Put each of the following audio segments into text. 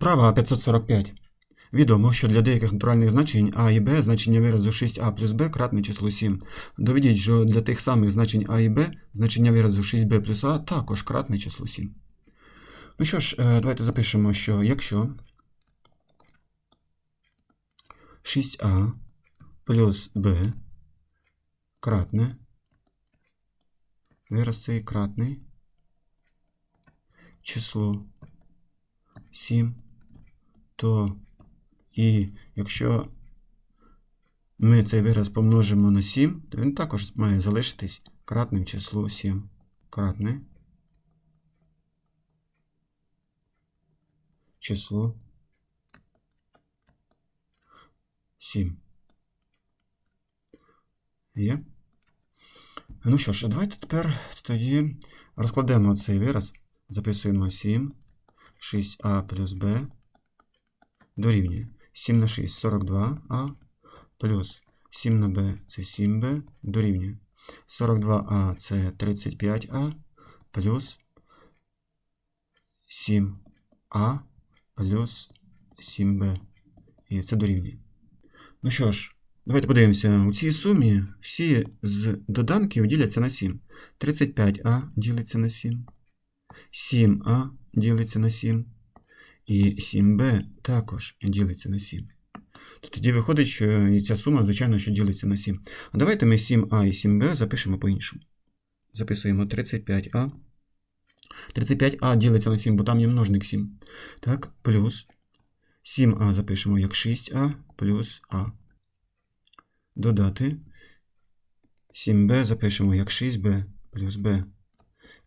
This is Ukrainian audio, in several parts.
Вправа 545. Відомо, що для деяких натуральних значень а і b значення виразу 6а плюс b кратне число 7. Доведіть, що для тих самих значень а і b значення виразу 6b плюс а також кратне число 7. Ну що ж, е, давайте запишемо, що якщо 6а плюс b кратне, вираз цей кратний число 7, то і якщо ми цей вираз помножимо на 7, то він також має залишитись кратним число 7. Кратне число 7. Є? Ну що ж, давайте тепер тоді розкладемо цей вираз. Записуємо 7, 6а плюс b дорівнює 7 на 6 42а плюс 7 на b це 7b дорівнює 42а це 35а плюс 7а плюс 7b. І це дорівнює. Ну що ж, давайте подивимося. У цій сумі всі з доданків діляться на 7. 35а ділиться на 7. 7а ділиться на 7. І 7b також ділиться на 7. То тоді виходить, що і ця сума, звичайно, що ділиться на 7. А давайте ми 7а і 7b запишемо по-іншому. Записуємо 35а. 35а ділиться на 7, бо там є множник 7. Так, плюс 7а запишемо як 6а плюс а. Додати 7b запишемо як 6b плюс b.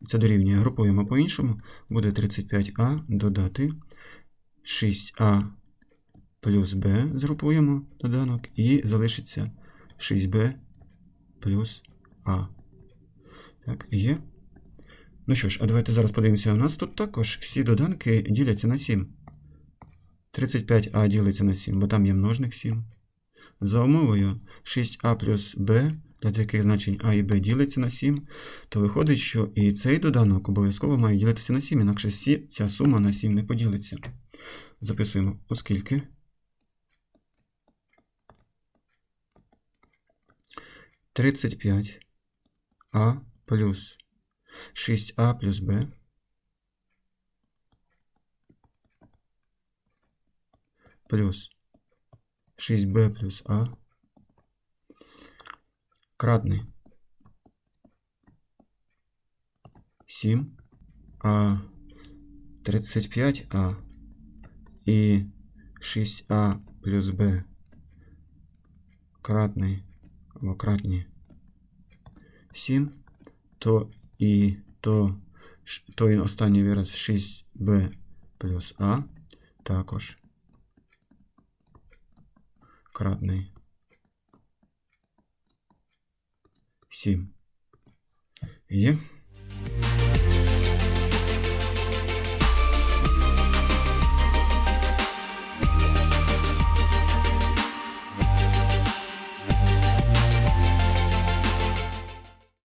Це дорівнює. Групуємо по-іншому. Буде 35а додати 6а плюс b згрупуємо доданок і залишиться 6b плюс а. Так, є. Ну що ж, а давайте зараз подивимося. У нас тут також всі доданки діляться на 7. 35а ділиться на 7, бо там є множник 7. За умовою 6а плюс b, для таких значень а і b ділиться на 7, то виходить, що і цей доданок обов'язково має ділитися на 7, інакше ця сума на 7 не поділиться. Записуємо, оскільки. Тридцять п'ять а плюс 6а плюс b плюс 6b плюс а кратний 7 а 35а і 6а плюс b кратний або кратні 7, то і то, ш- той останній вираз 6b плюс а. Також кратний 7. Є.